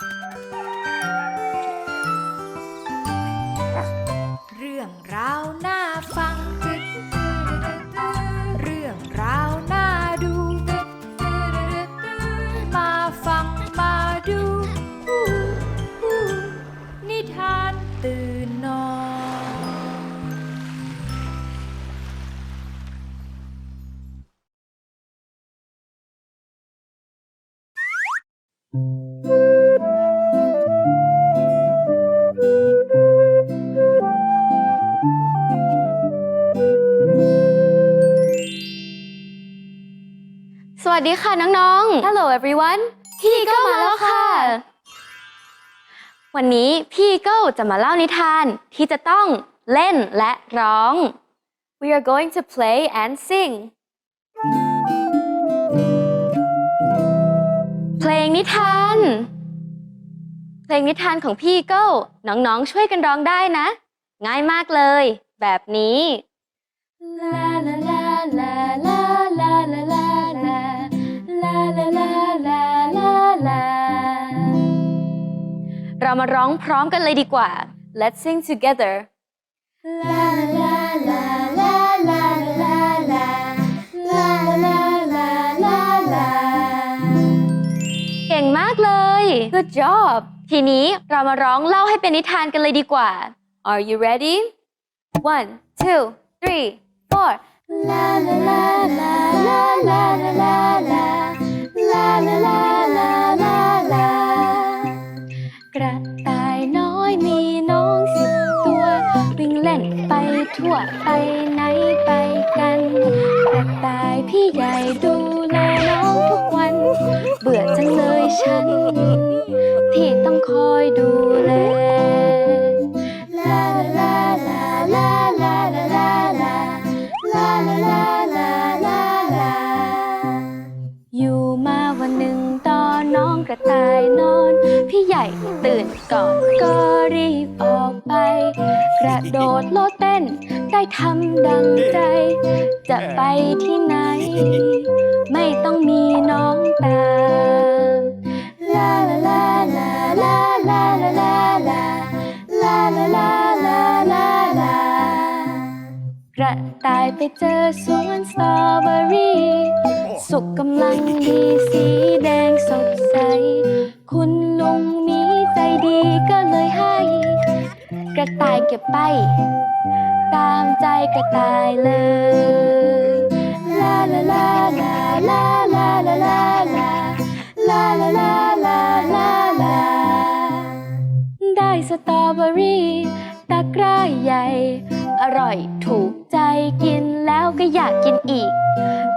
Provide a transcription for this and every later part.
Música วัสดีค่ะน้องๆ Hello everyone พี่ก็มาแล้วค่ะ วันนี้พี่ก็จะมาเล่านิทานที่จะต้องเล่นและร้อง We are going to play and sing เพลงนิทาน เพลงนิทานของพี่ก็น้องๆ ช่วยกันร้องได้นะ ง่ายมากเลย แบบนี้ ลาลาลาลา เรามาร้องพร้อมกันเลยดีกว่า Let's sing together ลาลาลาลาลาลาลาลาลาลาลาลาเก่งมากเลย Good job ทีนี้เรามาร้องเล่าให้เป็นนิทานกันเลยดีกว่า Are you ready One two three four la la la la la la La la la la คอยดูแลลาลาลาลาลาลาลาลาลาลาลาลาลาลาอยู่มาวันหนึ่งตอนน้องกระต่ายนอน พี่ใหญ่ตื่นก่อนก็รีบออกไป กระโดดโลดเต้นได้ทำดังใจ จะไปที่ไหน ไม่ต้องมีน้องตามลาลา กระต่ายไปเจอสวนสตรอเบอรี่ สุกกำลังดีสีแดงสดใส คุณลุงมีใจดีก็เลยให้ กระต่ายเก็บไป ตามใจกระต่ายเลย ลาลาลาลาลาลาลาลาลาลาลาลาลาลา สตรอเบอรี่ตะกร้าใหญ่ อร่อยถูกใจกินแล้วก็อยากกินอีก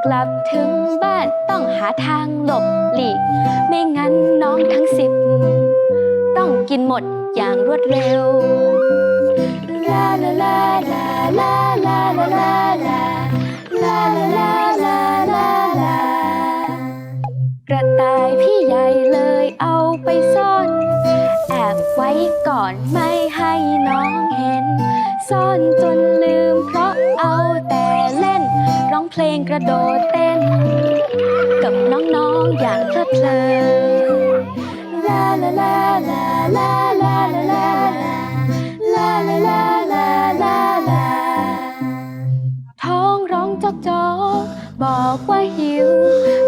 กลับถึงบ้านต้องหาทางหลบหลีก ไม่งั้นน้องทั้งสิบ ต้องกินหมดอย่างรวดเร็ว ลาลาลาลาลาลาลาลาลาลาลา ระโดดเต้น กับน้องๆอย่างเพลิดเพลินลาลาลาลาลาลาลาลาลาลาลาลาลาลาท้องร้องจอกจอกบอกว่าหิว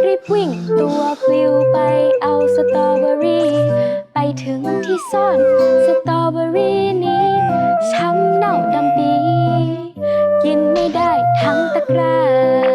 รีบวิ่งตัวปลิวไปเอาสตรอเบอรี่ไปถึงที่ซ่อนสตรอเบอรี่นี้ช้ำเน่าดำปี กินไม่ได้ทั้งตะกร้าลาลา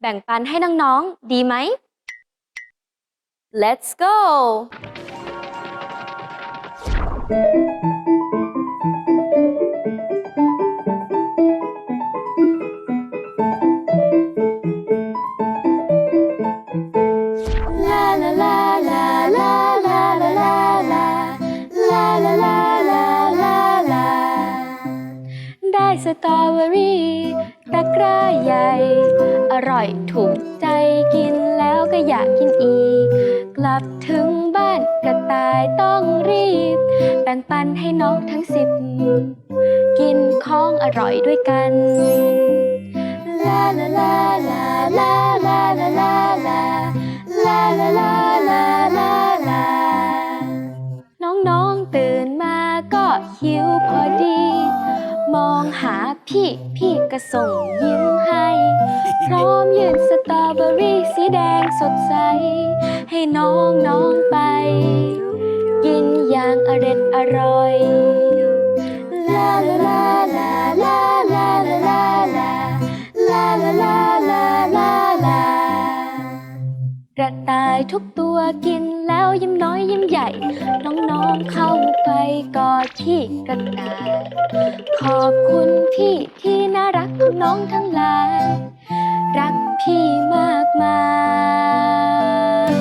แบ่งปันให้น้องๆ ดีไหม Let's go ได้สตรอเบอรี่ตะกร้าใหญ่ ร่อยถูกใจกินแล้วก็อยากกินอีก กลับถึงบ้านกระต่ายต้องรีบ แบ่งปันให้น้องทั้งสิบ กินของอร่อยด้วยกัน ลาลาลาลาลาลาลาลาลาลาลาลาลาลาลาน้องๆตื่นมาก็หิวพอดี มองหาพี่พี่ก็ส่งยิ้มให้ พร้อมยื่นสตรอเบอรี่สีแดงสดใส ให้น้องน้องไป กินอย่างอร็ดอร่อยลาลาลาลาลาลาลาลาลาลาลาลาลาลาลากระต่ายทุกตัวกินแล้วยิ้มน้อยยิ้มใหญ่ น้องๆเข้าไปกอดที่กระต่าย ขอบคุณพี่ที่น่ารักน้องทั้งหลาย รักพี่มากมาย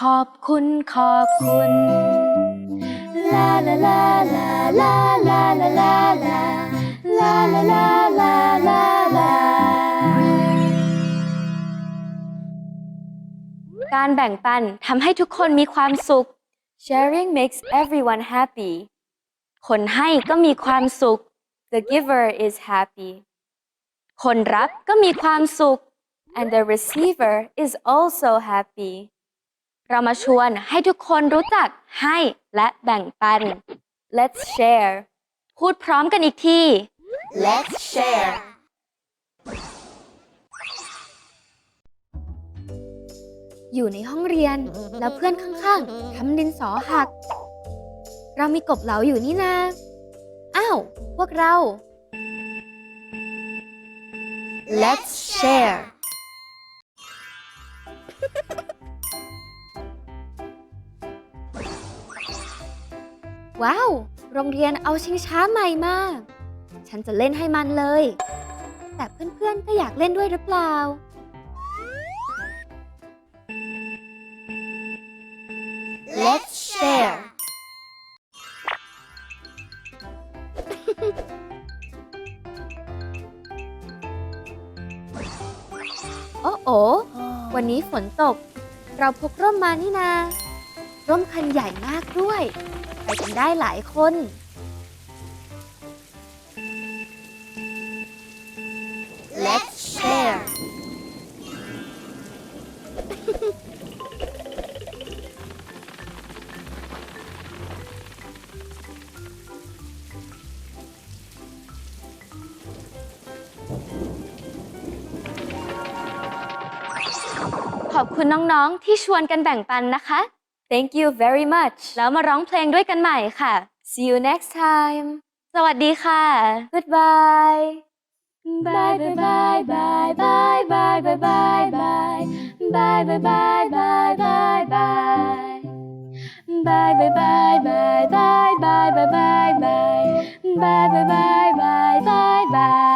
ขอบคุณขอบคุณ ลาลาลาลาลาลาลาลาลาลาลาลาลาลาลาการแบ่งปันทำให้ทุกคนมีความสุข Sharing makes everyone happy คนให้ก็มีความสุข The giver is happy คนรับก็มีความสุข and the receiver is also happy เรามาชวนให้ทุกคนรู้จักให้และแบ่งปัน Let's share พูดพร้อมกันอีกที Let's share อยู่ในห้องเรียนแล้วเพื่อนข้างๆทำดินสอหัก เรามีกบเหลาอยู่นี่นาอ้าว พวกเรา Let's share ว้าว โรงเรียนเอาชิงช้าใหม่มา ฉันจะเล่นให้มันเลย แต่เพื่อนๆก็อยากเล่นด้วยหรือเปล่า วันนี้ฝนตก เราพกร่มมานี่นา ร่มคันใหญ่มากด้วย ไปกันได้หลายคน อบคุณน้องๆ ที่ชวนกันแบ่งปันนะคะ Thank you very much แล้วมาร้องเพลงด้วยกันใหม่ค่ะ See you next time สวัสดีค่ะ Goodbye Bye bye bye bye bye bye bye bye bye bye bye bye bye bye bye Bye bye bye bye bye bye bye bye bye bye bye bye